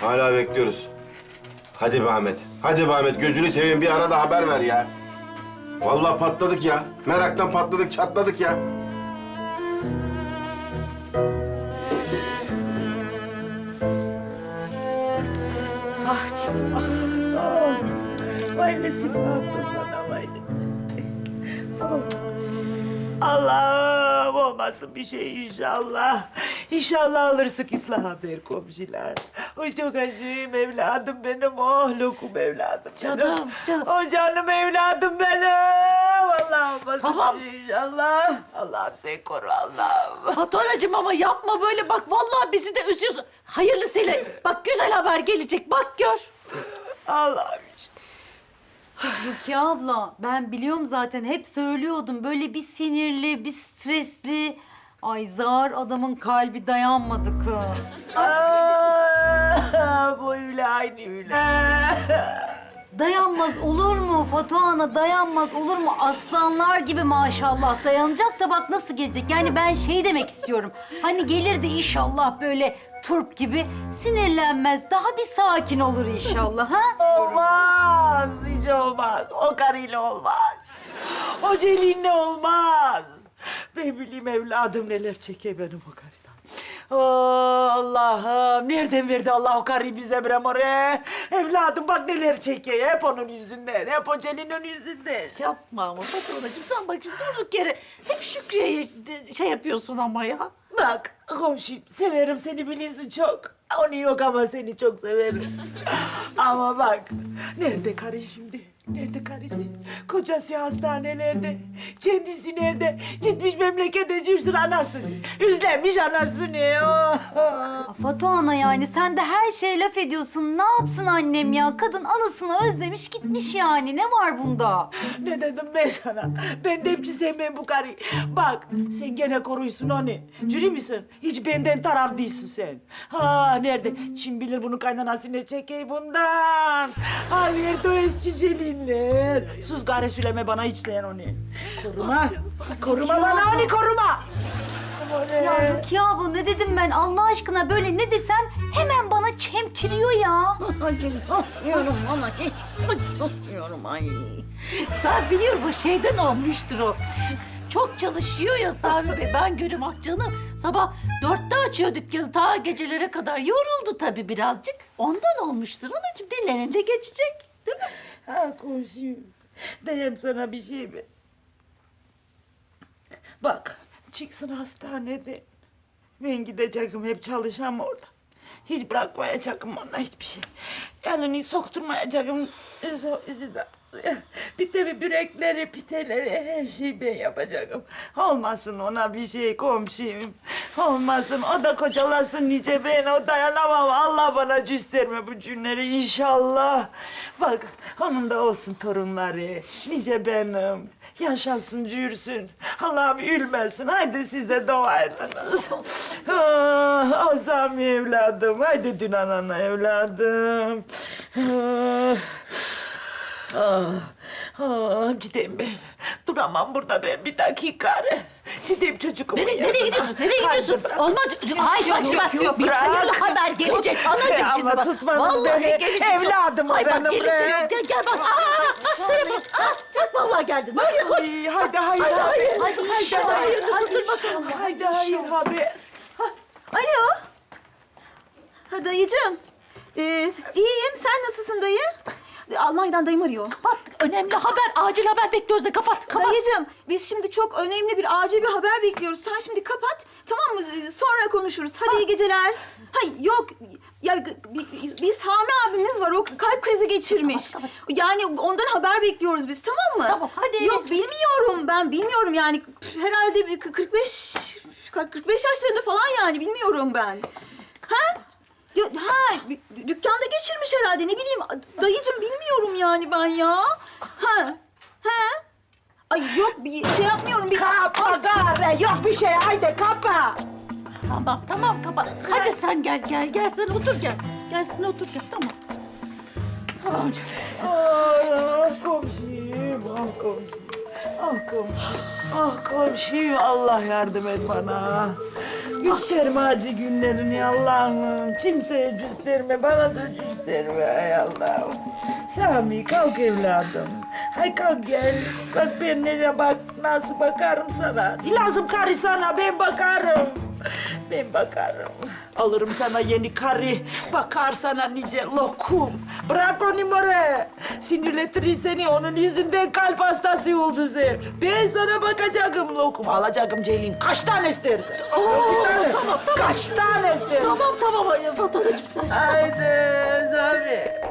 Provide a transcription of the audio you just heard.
Hala bekliyoruz. Hadi be Ahmet. Hadi be Ahmet. Gözünü seveyim bir arada haber ver ya. Vallahi patladık ya. Meraktan patladık, çatladık ya. Ah canım ah. Oh, Ailesini attı sana ailesini. Oh. Allah'ım olmasın bir şey inşallah. İnşallah alırsın ıslah haber komşular. O çok acıyım evladım benim. Oh lokum evladım benim. Canım, canım. O canım evladım benim. Allah'ım olmasın Tamam. inşallah. Allah'ım sen koru Allah'ım. Fatonacığım ama yapma böyle bak vallahi bizi de üzüyorsun. Hayırlısıyla bak güzel haber gelecek bak gör. Allah'ım Rukiye abla ben biliyorum zaten hep söylüyordum böyle bir sinirli bir stresli. Ay zar adamın kalbi dayanmadı kız. Ah, bu öyle aynı öyle. Dayanmaz olur mu Fatu Ana dayanmaz olur mu? Aslanlar gibi maşallah dayanacak da bak nasıl gelecek. Yani ben şey demek istiyorum. Hani gelir de inşallah böyle turp gibi sinirlenmez. Daha bir sakin olur inşallah ha? Olmaz, hiç olmaz. O karıyla olmaz. O Celin'le olmaz. Ben bileyim evladım neler çekiyor benim o karıdan. Oh Allah'ım, nereden verdi Allah o karıyı bize bre more? Evladım bak neler çekiyor, hep onun yüzünden, hep o Celin'in yüzünden. Yapma ama Fatonacığım sen bak şimdi durduk yere hep Şükrü'ye şey yapıyorsun ama ya. Bak komşum, severim seni biliyorsun çok. Onu yok ama seni çok severim. ama bak, nerede karı şimdi? Nerede karısı? Kocası hastanelerde. Kendisi nerede? Gitmiş memlekete cürsün anasını. Üzlenmiş anasını. Oh. Fatu Ana yani sen de her şeye laf ediyorsun. Ne yapsın annem ya? Kadın anasını özlemiş gitmiş yani. Ne var bunda? Ne dedim ben sana? Ben de hepsi sevmem bu karıyı. Bak sen gene koruysun onu. Cüri misin? Hiç benden taraf değilsin sen. Ha nerede? Kim bilir bunun kaynanası ne çekeyi bundan. Ha nerede o eski celinler? Sus gari söyleme bana hiç sen onu. Koruma. Koruma bana onu koruma. Ya Rukiye abla ne dedim ben Allah aşkına böyle ne desem hemen bana çemkiriyor ya. Diyorum ama diyorum ay. Ben biliyorum o şeyden olmuştur o. Çok çalışıyor ya Sami Bey. Ben görüyorum ah canım. Sabah dörtte açıyor dükkanı. Ta gecelere kadar yoruldu tabii birazcık. Ondan olmuştur anacığım. Dinlenince geçecek. Değil mi? Ha komşum. Diyeyim sana bir şey mi? Bak çıksın hastanede. Ben gideceğim hep çalışacağım orada. Hiç bırakmayacağım ona hiçbir şey. Elini sokturmayacağım. So, bir de bir bürekleri, piteleri, her şeyi ben yapacağım. Olmasın ona bir şey komşum. Olmasın. O da kocalasın nice ben. O dayanamam. Allah bana gösterme bu günleri inşallah. Bak onun da olsun torunları. Nice benim. Yaşasın, cürsün. Allah'ım ülmesin. Haydi siz de dua ediniz. Ah, Azam evladım. Haydi dün anana evladım. Ah. Ah, ah, gideyim ben. Duramam burada ben bir dakika. Gideyim çocuğumun Nereye, nereye gidiyorsun? Nereye Haydi gidiyorsun? Olmaz. Hayır bak şimdi bak. yok, bir bırak. hayırlı haber gelecek anacığım Ama şimdi bak. tutmadın Vallahi beni. gelecek. Evladım Ay bak benim gelecek. be. Gel, gel bak. Aa, aa, telefon. Aa, vallahi geldi. Nereye koy? Ay, Haydi haydi Haydi, haydi. haydi, Haydi inşallah haydi. hayırlısıdır bakalım. Haydi hayır haber. Alo. Ha dayıcığım. Ee, iyiyim. Sen nasılsın dayı? Almanya'dan dayım arıyor. Kapat. Önemli haber. Acil haber bekliyoruz de kapat. Kapat. Dayıcığım biz şimdi çok önemli bir acil bir haber bekliyoruz. Sen şimdi kapat. Tamam mı? Ee, Sonra konuşuruz. Hadi iyi geceler. Hayır yok. Ya biz Sami abimiz var. O kalp krizi geçirmiş. Tamam, Yani ondan haber bekliyoruz biz. Tamam mı? Tamam, hadi. Yok bilmiyorum ben bilmiyorum yani. Herhalde bir 45 45 yaşlarında falan yani bilmiyorum ben. Ha? Ya, ha, dü- dükkanda geçirmiş herhalde ne bileyim. Dayıcım bilmiyorum yani ben ya. Ha? Ha? Ay yok bir şey yapmıyorum. Bir... Kapa gari. Yok bir şey. Haydi kapa. Tamam tamam kapat. Hadi sen gel gel gel sen otur gel. Gel sen otur gel tamam. Tamam canım. Ah komşum, ah komşum. Ah komşum, ah komşum. Allah yardım et bana. Gösterme acı günlerini Allah'ım. Kimseye gösterme, bana da gösterme ay Allah'ım. Sami kalk evladım. Hay kalk gel. Bak ben nereye bak, nasıl bakarım sana. Lazım karı sana, ben bakarım. Ben bakarım. Alırım sana yeni karı. Bakar sana nice lokum. Bırak onu more. Sinirletir seni onun yüzünden kalp hastası oldu sen. Ben sana bakacağım lokum. Alacağım Celin. Kaç tane istersen. Oo, tamam, tamam. Kaç tane istersen. Tamam tamam ay, Fatoğracığım sen şimdi. Haydi.